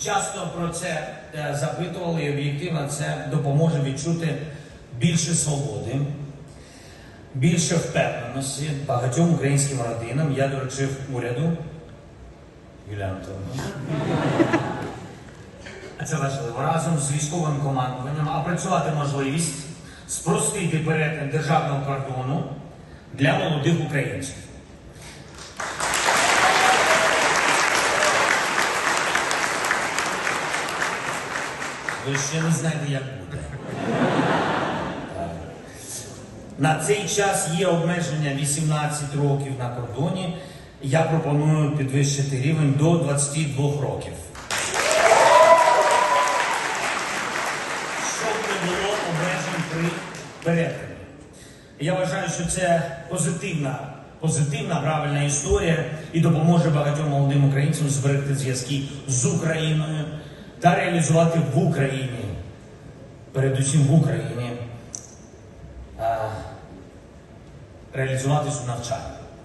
часто про це е, запитували, і об'єктивно це допоможе відчути більше свободи, більше впевненості багатьом українським родинам. Я доручив уряду. А це важливо разом з військовим командуванням опрацювати можливість спростити перетин державного кордону для молодих українців. Ви ще не знаєте, як буде. На цей час є обмеження 18 років на кордоні. Я пропоную підвищити рівень до 22 років. Щоб не було обмежень при перетині. Я вважаю, що це позитивна, позитивна, правильна історія і допоможе багатьом молодим українцям зберегти зв'язки з Україною та реалізувати в Україні, передусім в Україні, реалізуватись у навчанні.